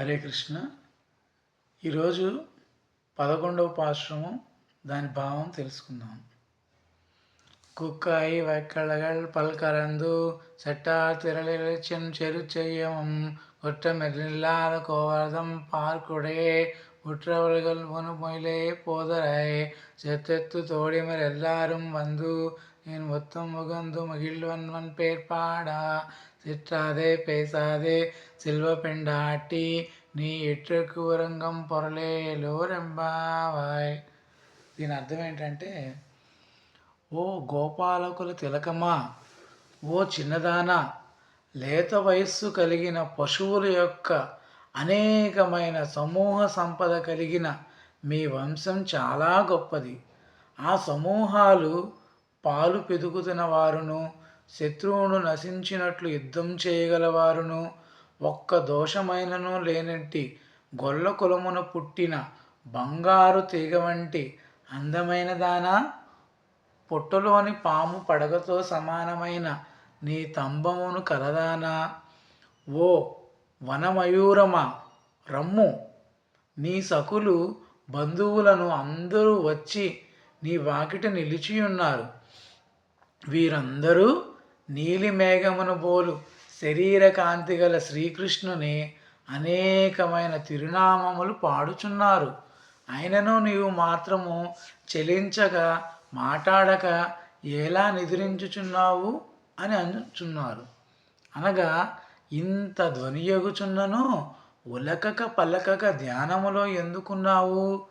హరే కృష్ణ. ఈరోజు పదకొండవ పాశ్రమం దాని భావం తెలుసుకుందాం. குக்காய் வைக்கழகள் பல்கறந்து செட்டார் திரளிலட்சம் செரு செய்யவும் குற்றமில்லாத கோவர்தம் பார்க்குடையே உற்றவர்கள் முனுமொயிலே போதரை செத்தெத்து தோழிமர் எல்லாரும் வந்து என் ஒத்தம் முகந்து மகிழ்வன்வன் பேர்பாடா சிற்றாதே பேசாதே சில்வ பெண்டாட்டி నీ ఇట్టుకు ఉరంగం పొరలేలోరెంబావాయ్ దీని అర్థం ఏంటంటే ఓ గోపాలకుల తిలకమా ఓ చిన్నదానా లేత వయస్సు కలిగిన పశువుల యొక్క అనేకమైన సమూహ సంపద కలిగిన మీ వంశం చాలా గొప్పది. ఆ సమూహాలు పాలు పెదుగుతున్న వారును శత్రువును నశించినట్లు యుద్ధం చేయగలవారును ఒక్క దోషమైనను లేనట్టి గొల్ల కులమున పుట్టిన బంగారు తీగ వంటి అందమైన దానా? పొట్టలోని పాము పడగతో సమానమైన నీ తంబమును కలదానా? ఓ వనమయూరమా రమ్ము. నీ సకులు బంధువులను అందరూ వచ్చి నీ వాకిట నిలిచి ఉన్నారు వీరందరూ నీలి మేఘమును బోలు శరీర కాంతి గల శ్రీకృష్ణుని అనేకమైన తిరునామములు పాడుచున్నారు. అయినను నీవు మాత్రము చెలించగా మాట్లాడక ఎలా నిద్రించుచున్నావు అని అనుచున్నారు అనగా ఇంత ధ్వనియగుచున్నను ఉలకక పలకక ధ్యానములో ఎందుకున్నావు?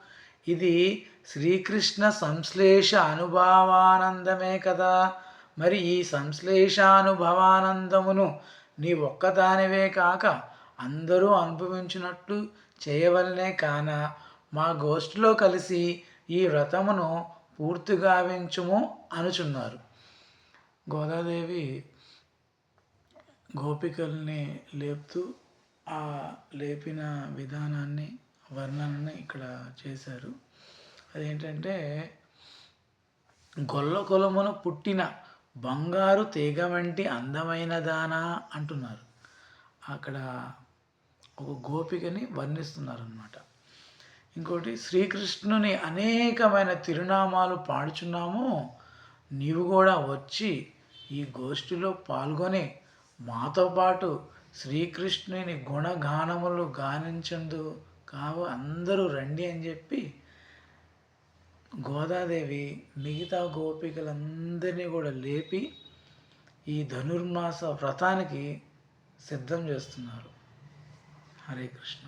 ఇది శ్రీకృష్ణ సంశ్లేష అనుభవానందమే కదా. మరి ఈ సంశ్లేషానుభవానందమును నీ ఒక్కదానివే కాక అందరూ అనుభవించినట్లు చేయవలనే కాన? మా గోష్ఠిలో కలిసి ఈ వ్రతమును పూర్తిగావించుము అనుచున్నారు. గోదాదేవి గోపికల్ని లేపుతూ ఆ లేపిన విధానాన్ని వర్ణనని ఇక్కడ చేశారు. అదేంటంటే గొల్ల కొలమున పుట్టిన బంగారు తీగ వంటి అందమైన దానా అంటున్నారు. అక్కడ ఒక గోపికని వర్ణిస్తున్నారు అనమాట ఇంకోటి శ్రీకృష్ణుని అనేకమైన తిరునామాలు పాడుచున్నాము. నీవు కూడా వచ్చి ఈ గోష్ఠిలో పాల్గొని మాతో పాటు శ్రీకృష్ణుని గుణగానములు గానించందు కావు అందరూ రండి అని చెప్పి గోదాదేవి మిగతా గోపికలందరినీ కూడా లేపి ఈ ధనుర్మాస వ్రతానికి సిద్ధం చేస్తున్నారు. హరే కృష్ణ.